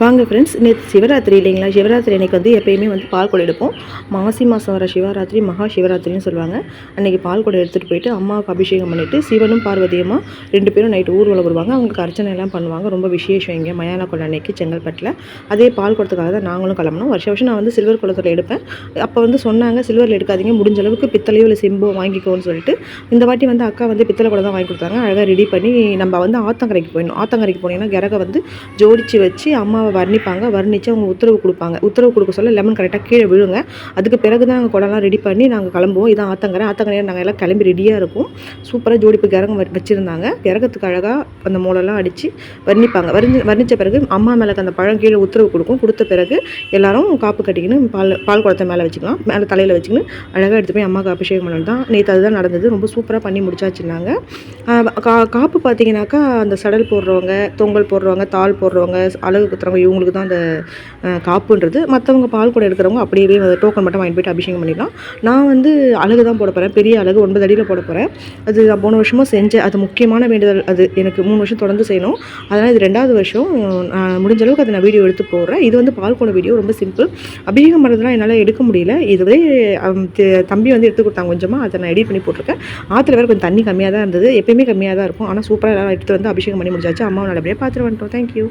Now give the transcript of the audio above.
வாங்க ஃப்ரெண்ட்ஸ் நேற்று சிவராத்திரி இல்லைங்களா? சிவராத்திரி அன்னைக்கு வந்து எப்பயுமே வந்து பால் குடம் எடுப்போம். மாசி மாதம் வர சிவராத்திரி மகா சிவராத்திரின்னு சொல்லுவாங்க. அன்றைக்கி பால் குடம் எடுத்துகிட்டு போயிட்டு அம்மாவுக்கு அபிஷேகம் பண்ணிவிட்டு சிவனும் பார்வதியமாக ரெண்டு பேரும் நைட்டு ஊர்வலம் வருவாங்க. அவங்களுக்கு அர்ச்சனை எல்லாம் பண்ணுவாங்க. ரொம்ப விசேஷம் இங்கே மயான குளம் அன்னைக்கு செங்கல்பட்டில். அதே பால் குடத்துக்காக தான் நாங்களும் கிளம்பணும். வருஷம் வருஷம் நான் வந்து சில்வர் குளத்தில் எடுப்பேன். அப்போ வந்து சொன்னாங்க சில்வரில் எடுக்காதீங்க முடிஞ்ச அளவுக்கு பித்தளையோ இல்லை செம்போ வாங்கிக்கோன்னு சொல்லிட்டு. இந்த வாட்டி வந்து அக்கா வந்து பித்தளை குடம் தான் வாங்கி கொடுத்தாங்க. அழகாக ரெடி பண்ணி நம்ம வந்து ஆத்தங்கரைக்கு போயிடணும். ஆத்தங்கரைக்கு போனீங்கன்னா கிரக வந்து ஜோடிச்சு வச்சு அம்மா அவங்க வர்ணிப்பாங்க. வர்ணித்து அவங்க உத்தரவு கொடுப்பாங்க. உத்தரவு கொடுக்க சொல்ல லெமன் கரெக்டாக கீழே விழுங்க. அதுக்கு பிறகு தான் நாங்கள் குடம்லாம் ரெடி பண்ணி நாங்கள் கிளம்புவோம். இதான் ஆத்தங்கரை. ஆத்தங்கரை நாங்கள் எல்லாம் கிளம்பி ரெடியாக இருக்கும். சூப்பராக ஜோடிப்பு கிரகம் வச்சுருந்தாங்க. கிரகத்துக்கு அழகாக அந்த மூலெல்லாம் அடித்து வர்ணிப்பாங்க. வர்ணி வர்ணித்த பிறகு அம்மா மேலே அந்த பழம் கீழே உத்தரவு கொடுக்கும். கொடுத்த பிறகு எல்லாரும் காப்பு கட்டிக்கின்னு பால் பால் குடத்தை மேலே வச்சுக்கலாம். மேலே தலையில் வச்சுக்கின்னு அழகாக எடுத்து போய் அம்மாவுக்கு அபிஷேகம் பண்ணணும். தான் நேற்று அதுதான் நடந்தது. ரொம்ப சூப்பராக பண்ணி முடிச்சாச்சுன்னாங்க கா காப்பு பார்த்தீங்கன்னாக்கா அந்த சடல் போடுறவங்க தொங்கல் போடுறவங்க தாள் போடுறவங்க அழகு குத்துறவங்க இவங்களுக்கு தான் அந்த காப்புன்றது. மற்றவங்க பால் கூட எடுக்கிறவங்க அப்படியே டோக்கன் மட்டும் வாங்கிட்டு போயிட்டு அபிஷேகம் பண்ணிடலாம். நான் வந்து அழகு தான் போட போகிறேன் பெரிய அழகு ஒன்பது அடியில் போட போகிறேன் அது நான் போன வருஷமும் செஞ்சேன். அது முக்கியமான வேண்டுதல். அது எனக்கு மூணு வருஷம் தொடர்ந்து செய்யணும். அதனால் இது ரெண்டாவது வருஷம் நான் முடிஞ்ச அளவுக்கு அதை நான் வீடியோ எடுத்து போடுறேன். இது வந்து பால் குடம் வீடியோ ரொம்ப சிம்பிள். அபிஷேகம் பண்ணுறதுலாம் என்னால் எடுக்க முடியல. இதுவே தம்பி வந்து எடுத்து கொடுத்தாங்க கொஞ்சமாக அதை நான் எடிட் பண்ணி போட்டிருக்கேன். ஆற்றுல வேறு கொஞ்சம் தண்ணி கம்மியாக தான் இருந்தது. எப்பயுமே கம்மியாக தான் இருக்கும். ஆனால் சூப்பராக எல்லாம் எடுத்து வந்து அபிஷேகம் பண்ணி முடிஞ்சாச்சு அம்மாவை நல்லபடியாக பார்த்துட்டு வந்துட்டோம். தேங்க்யூ